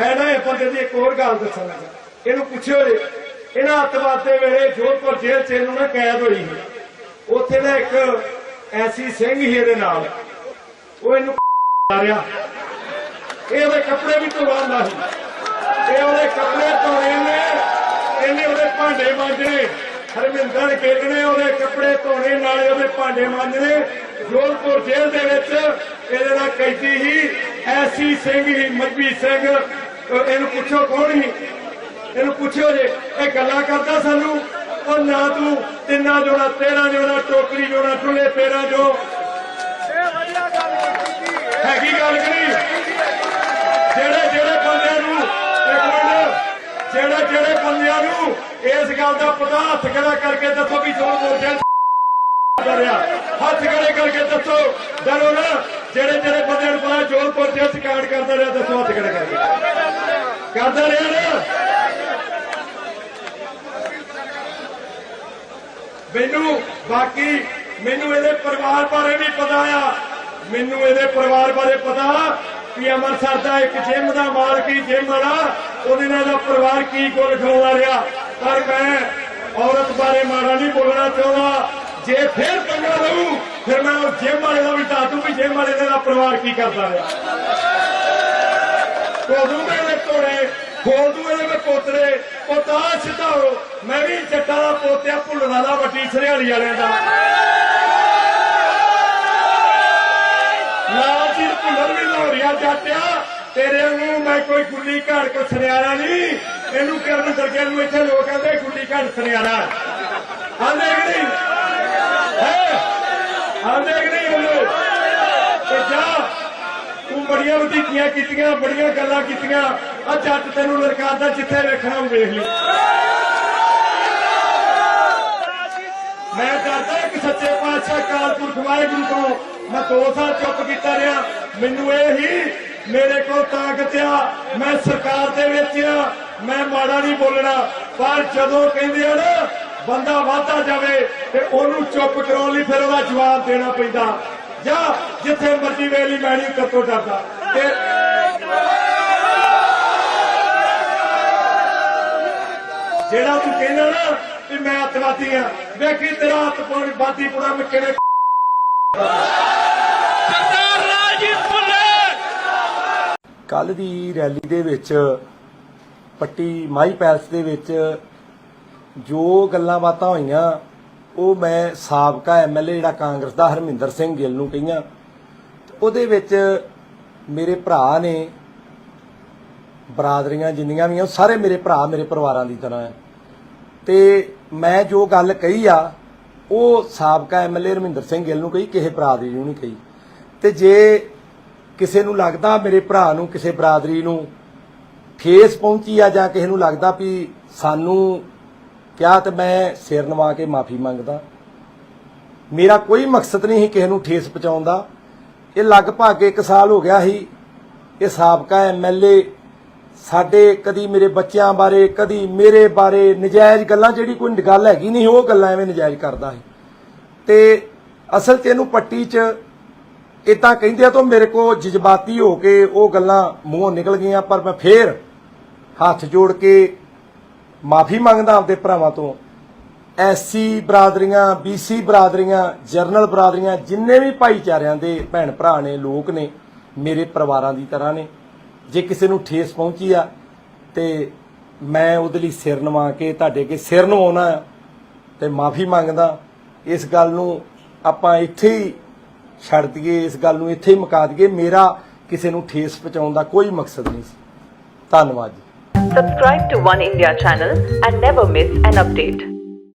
ਮੈਂ ਨਾ ਇਹ ਬੰਦੇ ਦੀ ਇੱਕ ਹੋਰ ਗੱਲ ਦੱਸਣ ਲੱਗਾ। ਇਹਨੂੰ ਪੁੱਛਿਓ ਜੇ, ਇਹਨਾਂ ਅੱਤਵਾਦ ਦੇ ਵੇਲੇ ਜੋਧਪੁਰ ਜੇਲ੍ਹ 'ਚ ਇਹਨੂੰ ਨਾ ਕੈਦ ਹੋਈ ਸੀ। ਉੱਥੇ ਨਾ ਇੱਕ ਐਸੀ ਸਿੰਘ ਹੀ ਇਹਦੇ ਨਾਲ। ਉਹ ਇਹਨੂੰ ਮਾਰਿਆ। ਇਹ ਉਹਦੇ ਕੱਪੜੇ ਵੀ ਧੋਵਾਂਦਾ ਸੀ। ਇਹ ਉਹਦੇ ਕੱਪੜੇ ਧੋਣੇ ਨੇ, ਇਹਨੇ ਉਹਦੇ ਭਾਂਡੇ ਮਾਂਜਣੇ, ਹਰਮਿੰਦਰ ਗਿੱਲ ਨੇ ਉਹਦੇ ਕੱਪੜੇ ਧੋਣੇ, ਨਾਲੇ ਉਹਦੇ ਭਾਂਡੇ ਮਾਂਜਣੇ। ਜੋਧਪੁਰ ਜੇਲ੍ਹ ਦੇ ਵਿੱਚ ਇਹਦੇ ਨਾਲ ਕੈਦੀ ਹੀ ਐਸੀ ਸਿੰਘ ਹੀ ਮੱਝੀ ਸਿੰਘ। ਇਹਨੂੰ ਪੁੱਛੋ ਕੌਣ ਸੀ? ਇਹਨੂੰ ਪੁੱਛਿਓ ਜੇ, ਇਹ ਗੱਲਾਂ ਕਰਦਾ ਸਾਨੂੰ? ਉਹ ਨਾ ਤੂੰ, ਤਿੰਨਾਂ ਜੋੜਾ, ਤੇਰਾਂ ਜੋੜਾ, ਟੋਕਰੀ ਜੋੜਾ, ਟੁੱਲੇ ਤੇਰਾਂ ਜੋ ਹੈਗੀ ਗੱਲ ਕਿ ਨਹੀਂ ਜਿਹੜੇ ਜਿਹੜੇ ਬੰਦਿਆਂ ਨੂੰ, ਇੱਕ ਮਿੰਟ, ਜਿਹੜੇ ਜਿਹੜੇ ਬੰਦਿਆਂ ਨੂੰ ਇਸ ਗੱਲ ਦਾ ਪਤਾ, ਹੱਥ ਖੜਾ ਕਰਕੇ ਦੱਸੋ ਵੀ ਜੋਰ ਮੋਰਚਾ ਕਰਿਆ ਹੱਥ ਖੜੇ ਕਰਕੇ ਦੱਸੋ। ਡਰੋ ਨਾ। ਜਿਹੜੇ ਜਿਹੜੇ ਬੰਦਿਆਂ ਨੂੰ ਪਤਾ, ਜੋਰ ਮੋਰਚਾ ਸਕਾਟ ਕਰਦਾ ਰਿਹਾ, ਦੱਸੋ ਹੱਥ ਖੜੇ ਕਰਕੇ। ਕਰਦਾ ਰਿਹਾ ਨਾ। ਮੈਨੂੰ ਬਾਕੀ ਮੈਨੂੰ ਇਹਦੇ ਪਰਿਵਾਰ ਬਾਰੇ ਵੀ ਪਤਾ ਆ। ਮੈਨੂੰ ਇਹਦੇ ਪਰਿਵਾਰ ਬਾਰੇ ਪਤਾ ਕਿ ਅੰਮ੍ਰਿਤਸਰ ਦਾ ਇੱਕ ਜਿਮ ਦਾ ਮਾਲਕ ਹੀ ਜਿਮ ਵਾਲਾ, ਉਹਦੇ ਨਾਲ ਦਾ ਪਰਿਵਾਰ ਕੀ ਕੁੱਲ ਖਵਾਉਂਦਾ ਰਿਹਾ। ਪਰ ਮੈਂ ਔਰਤ ਬਾਰੇ ਮਾੜਾ ਨਹੀਂ ਬੋਲਣਾ ਚਾਹੁੰਦਾ। ਜੇ ਫਿਰ ਪੰਗਾ ਰਹੂ ਫਿਰ ਮੈਂ ਉਹ ਜਿਮ ਵਾਲੇ ਦਾ ਵੀ ਦੱਸ ਦੂੰ ਵੀ ਜਿਮ ਵਾਲੇ ਦਾ ਪਰਿਵਾਰ ਕੀ ਕਰਦਾ ਰਿਹਾ। ਕੋਦੂ ਮੇਰੇ ਤੋੜੇ ਖੋਲ ਦੂ ਪੋਤਰੇ ਉਹ ਤਾਂ ਸਿੱਧਾ ਮੈਂ ਵੀ ਜੱਟਾਂ ਪੋਤਿਆ ਭੁੱਲਣ ਵਾਲਾ ਵੱਡੀ ਸਰਿਆਲੀ ਵਾਲਿਆਂ ਦਾ। ਲਾਲ ਜੀ ਵੀ ਲੋਰੀਆ ਜਾਟਿਆ ਤੇਰੇ ਨੂੰ ਮੈਂ ਕੋਈ ਗੁੱਲੀ ਘਾੜ ਕੇ ਸੁਨਿਆਰਾ ਨਹੀਂ। ਇਹਨੂੰ ਕਰਨ ਦਰਗੇ ਨੂੰ ਇੱਥੇ ਲੋਕ ਕਹਿੰਦੇ ਗੁੱਲੀ ਘਾੜ ਸੁਨਿਆਰਾ। ਆਂਦੇ ਕਿ ਨਹੀਂ ਹੈ ਆਂਦੇ ਕਿ ਨਹੀਂ ਉਹਨੂੰ ਤੇ ਜਾ ਤੂੰ ਬੜੀਆਂ ਵਧੀਕੀਆਂ ਕੀਤੀਆਂ, ਬੜੀਆਂ ਗੱਲਾਂ ਕੀਤੀਆਂ। ਆ ਜੱਟ ਤੈਨੂੰ ਲੜਕਾਦਾ ਜਿੱਥੇ ਵੇਖਣਾ ਉਹ ਵੇਖ ਲਈ। ਮੈਂ ਕਰਦਾ ਇੱਕ ਸੱਚੇ ਪਾਤਸ਼ਾਹ ਕਾਲਪੁਰਖ ਵਾਹਿਗੁਰੂ ਤੋਂ। ਮੈਂ ਦੋ ਸਾਲ ਚੁੱਪ ਕੀਤਾ ਰਿਹਾ। ਮੈਨੂੰ ਇਹ ਹੀ, ਮੇਰੇ ਕੋਲ ਤਾਕਤ ਆ। ਮੈਂ ਸਰਕਾਰ ਦੇ ਵਿੱਚ ਆ। ਮੈਂ ਮਾੜਾ ਨਹੀਂ ਬੋਲਣਾ। ਪਰ ਜਦੋਂ ਕਹਿੰਦੇ ਆ ਨਾ, ਬੰਦਾ ਵਾਧਾ ਜਾਵੇ ਤੇ ਉਹਨੂੰ ਚੁੱਪ ਕਰਾਉਣ ਲਈ ਫਿਰ ਉਹਦਾ ਜਵਾਬ ਦੇਣਾ ਪੈਂਦਾ। ਜਾਂ, ਜਿੱਥੇ ਮਰਜ਼ੀ ਵੇਲੀ ਮੈਂ ਨਹੀਂ ਕਰਤੋ ਡਰਦਾ। ਜਿਹੜਾ ਤੂੰ ਕਹਿੰਦਾ ਨਾ ਵੀ ਮੈਂ ਅੱਤਵਾਦੀ ਆ ਵੇਖੀ ਤੇਰਾ ਅੱਤਵਾਦੀ ਬਾਦੀ ਪੁਰਾ ਮੈਂ ਕਿਹੜੇ ਸਰਦਾਰ ਰਾਜੀਵ ਭੁੱਲਰ ਕੱਲ ਦੀ ਰੈਲੀ ਦੇ ਵਿੱਚ ਪੱਟੀ ਮਾਈ ਪੈਲਸ ਦੇ ਵਿੱਚ ਜੋ ਗੱਲਾਂ ਬਾਤਾਂ ਹੋਈਆਂ ਉਹ ਮੈਂ ਸਾਬਕਾ ਐਮਐਲਏ ਜਿਹੜਾ ਕਾਂਗਰਸ ਦਾ ਹਰਮਿੰਦਰ ਸਿੰਘ ਗਿੱਲ ਨੂੰ ਕਹੀਆਂ। ਉਹਦੇ ਵਿੱਚ ਮੇਰੇ ਭਰਾ ਨੇ ਬਰਾਦਰੀਆਂ ਜਿੰਨੀਆਂ ਵੀ ਆ, ਉਹ ਸਾਰੇ ਮੇਰੇ ਭਰਾ ਮੇਰੇ ਪਰਿਵਾਰਾਂ ਦੀ ਤਰ੍ਹਾਂ ਹੈ ਤੇ ਮੈਂ ਜੋ ਗੱਲ ਕਹੀ ਆ, ਉਹ ਸਾਬਕਾ ਐਮਐਲਏ ਰਮਿੰਦਰ ਸਿੰਘ ਗਿੱਲ ਨੂੰ ਕਹੀ, ਕਿਸੇ ਬਰਾਦਰੀ ਨੂੰ ਨਹੀਂ ਕਹੀ। ਤੇ ਜੇ ਕਿਸੇ ਨੂੰ ਲੱਗਦਾ ਮੇਰੇ ਭਰਾ ਨੂੰ ਕਿਸੇ ਬਰਾਦਰੀ ਨੂੰ ਠੇਸ ਪਹੁੰਚੀ ਆ ਜਾਂ ਕਿਸੇ ਨੂੰ ਲੱਗਦਾ ਵੀ ਸਾਨੂੰ ਕਿਹਾ ਤੇ ਮੈਂ ਸਿਰ ਨਵਾ ਕੇ ਮਾਫੀ ਮੰਗਦਾ, ਮੇਰਾ ਕੋਈ ਮਕਸਦ ਨਹੀਂ ਸੀ ਕਿਸੇ ਨੂੰ ਠੇਸ ਪਹੁੰਚਾਉਣ ਦਾ। ਇਹ ਲਗਭਗ 1 ਸਾਲ ਹੋ ਗਿਆ ਸੀ। ਇਹ ਸਾਬਕਾ ਐਮਐਲਏ ਸਾਡੇ ਕਦੀ ਮੇਰੇ ਬੱਚਿਆਂ ਬਾਰੇ, ਕਦੀ ਮੇਰੇ ਬਾਰੇ ਨਜਾਇਜ਼ ਗੱਲਾਂ, ਜਿਹੜੀ ਕੋਈ ਗੱਲ ਹੈਗੀ ਨਹੀਂ, ਉਹ ਗੱਲਾਂ ਐਵੇਂ ਨਜਾਇਜ਼ ਕਰਦਾ ਸੀ। ਤੇ ਅਸਲ 'ਚ ਇਹਨੂੰ ਪੱਟੀ 'ਚ ਇਦਾਂ ਕਹਿੰਦੇ ਆ ਤਾਂ ਮੇਰੇ ਕੋ ਜਜ਼ਬਾਤੀ ਹੋ ਕੇ ਉਹ ਗੱਲਾਂ ਮੂੰਹੋਂ ਨਿਕਲ ਗਈਆਂ, ਪਰ ਮੈਂ ਫੇਰ ਹੱਥ ਜੋੜ ਕੇ ਮਾਫੀ ਮੰਗਦਾ ਆਪਦੇ ਭਰਾਵਾਂ ਤੋਂ। ਐਸਸੀ ਬਰਾਦਰੀਆਂ, ਬੀਸੀ ਬਰਾਦਰੀਆਂ, ਜਰਨਲ ਬਰਾਦਰੀਆਂ, ਜਿੰਨੇ ਵੀ ਭਾਈਚਾਰਿਆਂ ਦੇ ਭੈਣ ਭਰਾ ਨੇ, ਲੋਕ ਨੇ, ਮੇਰੇ ਪਰਿਵਾਰਾਂ ਦੀ ਤਰ੍ਹਾਂ ਨੇ, ਜੇ ਕਿਸੇ ਨੂੰ ਠੇਸ ਪਹੁੰਚੀ ਆ, ਤੇ ਮੈਂ ਉਹਦੇ ਲਈ ਸਿਰ ਨਵਾ ਕੇ, ਤੁਹਾਡੇ ਅੱਗੇ ਸਿਰ ਨਵਾਉਣਾ ਆ, ਤੇ ਮਾਫੀ ਮੰਗਦਾ। ਇਸ ਗੱਲ ਨੂੰ ਆਪਾਂ ਇੱਥੇ ਹੀ ਛੱਡ ਦਈਏ, ਇਸ ਗੱਲ ਨੂੰ ਇੱਥੇ ਹੀ ਮੁਕਾ ਦਈਏ, ਮੇਰਾ ਕਿਸੇ ਨੂੰ ਠੇਸ ਪਹੁੰਚਾਉਣ ਦਾ ਕੋਈ ਮਕਸਦ ਨਹੀਂ ਸੀ। ਧੰਨਵਾਦ ਜੀ। Subscribe to One India channel and never miss an update.